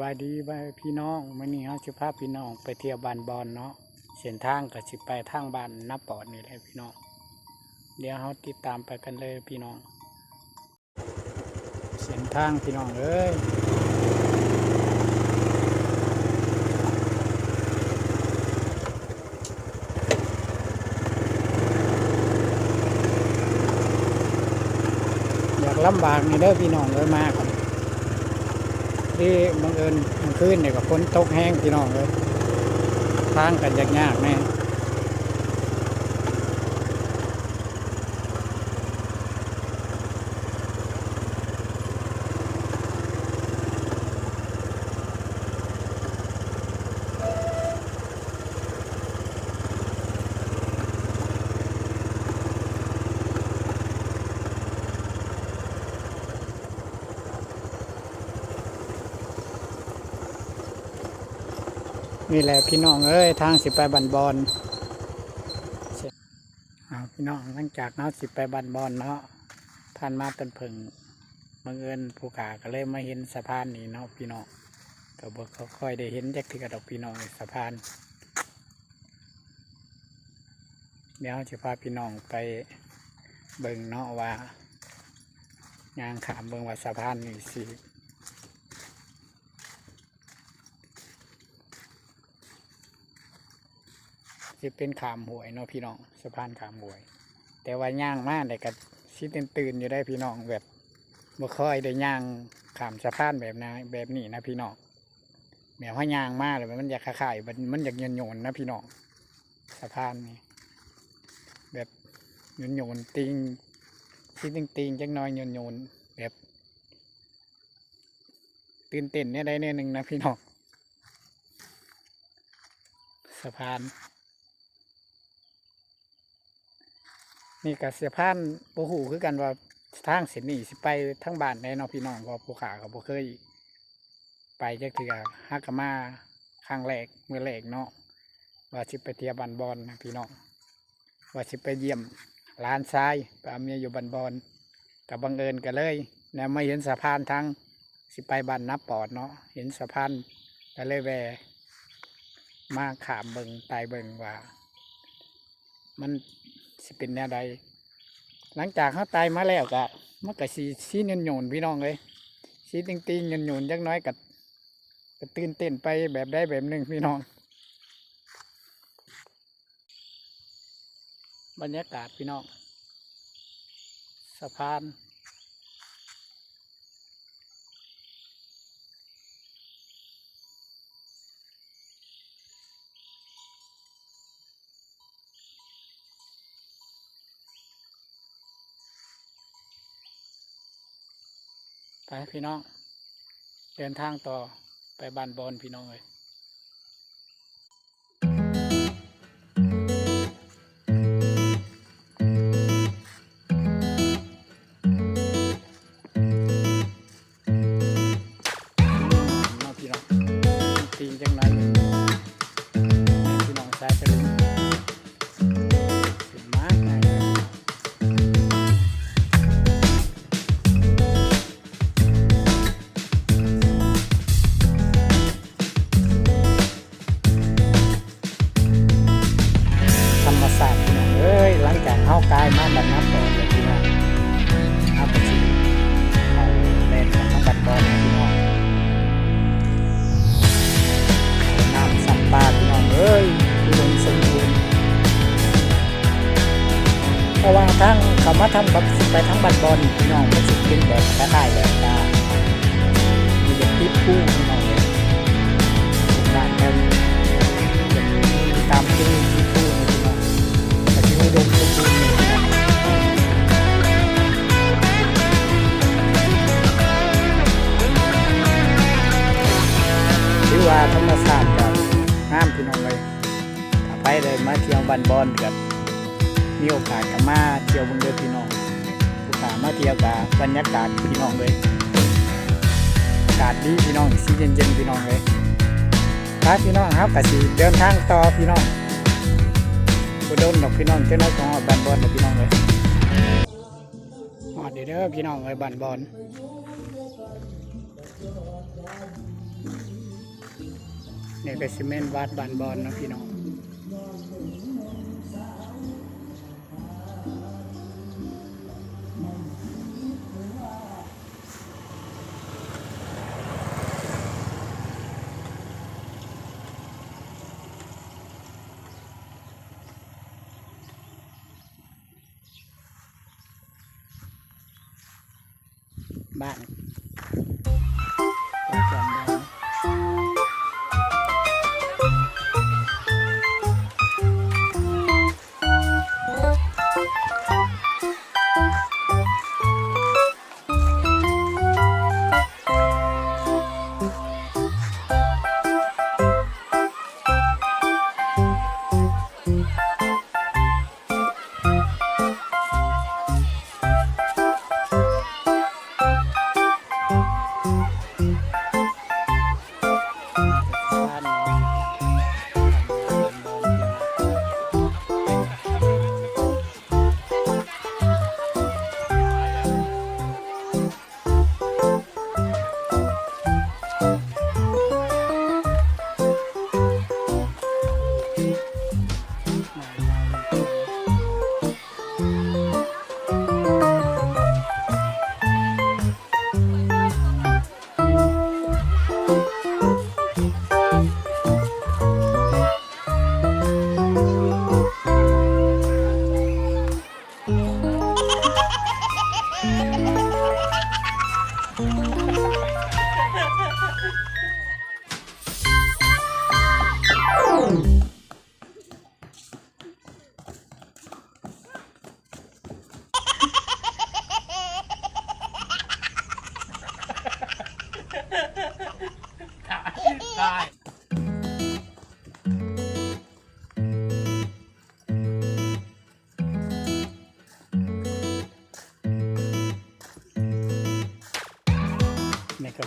บายดีบาพี่น้องมื่อนี้เราจะพาพี่น้องไปเที่ยวบ้านบอนเนาะเส้นทางก็สิไปทางบ้านนับปอดนี่แหละพี่น้อง เดี๋ยวเราติดตามไปกันเลยพี่น้อง เส้นทางพี่น้องเอ้ยอยากลำบากนี่เด้อพี่น้องเลยมากครับ ที่บังเอิญมันขึ้นเนี่ยกับฝนตกแห้งพี่น้องเลยทางกันยากๆแน่ นี่แหละพี่น้องเอ้ยทางสิไปบันบอนพี่น้องหลังจากเนาะสิไปบันบอนเนาะผ่านมาต้นผึ่งบังเอิญผู้ขาก็เลยมาเห็นสะพานนี่เนาะพี่น้องก็บอกเขาค่อยได้เห็นจากที่กระดกพี่น้องสะพานเดี๋ยวจะพาพี่น้องไปเบิ่งเนาะว่ายางขามเบิ่งว่าสะพานนี่สิ สิเป็นขามหวยเนาะพี่น้องสะพานขามหวย แต่ว่าย่างมากเลยก็ชิตื่นตื่นอยู่ได้พี่น้องแบบบ่ค่อยได้ย่างขามสะพานแบบนะแบบนี้นะพี่น้องแบบว่าย่างมากเลยมันอยากขายมันมันอยากโยนๆนนะพี่น้องสะพานนี่แบบโยนๆติงชิติงติงจักหน้อยโยนๆแบบตื่นเต้นเนี่ยได้เนี่ยหนึ่งนะพี่น้องสะพาน นี่กับเสียพานโบหูคือกันว่าทางเส้นนี้สิไปทั้งบ้านแน่นอพี่น้องพอผู้ขากับบ่เคย ไปจักเถื่อฮักกะมาครั้งแรกเมื่อแรกเนาะว่าสิไปเทียบันบอนนะพี่น้องว่าสิไปเยี่ยมร้านทรายไปเอาเมียอยู่บันบอนกับบังเอิญกันเลยแล้วมาเห็นสะพานทางสิไปบันนับปอดเนาะเห็นสะพานก็เลยแวมาขามเบิงตายเบิงว่า มัน สิเป็นแนวใด หลังจากเขาตายมาแล้วก็มันก็สีสีเงินโยนพี่น้องเลยสีติงติงเงินโยนยักน้อยกับก็ตื่นเต้นไปแบบได้แบบหนึ่งพี่น้อง บรรยากาศพี่น้อง สะพาน พี่น้อง เดินทางต่อไปบ้านบอลพี่น้องเลยากเข้ากายมาบรรนับต่อเลยพี่น้องเอาไปสิเอาแลนของบัดบอลพี่น้องน้ำสัมปาพี่น้องเอ้ยอุดมสมบูรณ์เพราะว่าทั้งเขามาทำกับสิไปทั้งบัดบอลพี่น้องมันสิเป็นแบบคล้ายแบบตามีแบบติดคู่พี่น้องเลยเป็นบ้านแบบ มาเที่ยวบันบอนกับมีโอกาสกับมาเที่ยวเบงเดือพี่น้องผู้ขามาเที่ยวกับบรรยากาศพี่น้องเลยอากาศดีพี่น้องสีเย็นๆพี่น้องเลยครับพี่น้องครับกสิเดินทางต่อพี่น้องบุดนดอกพี่น้องเจ้าน้อยของบันบอลดอกพี่น้องเลยหอดเด้อพี่น้องเลยบันบอลเนี่ยก็ซีเมนต์วัดบานบอนนะพี่น้อง บ้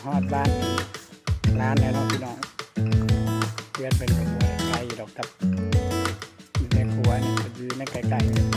ฮอดบ้านร้านแล้วเนาะพี่น้องเพื่อนเป็นคนบ่ได้ไกลดอกครับอยู่ในครัวนี่ก็อยู่ในไกลๆ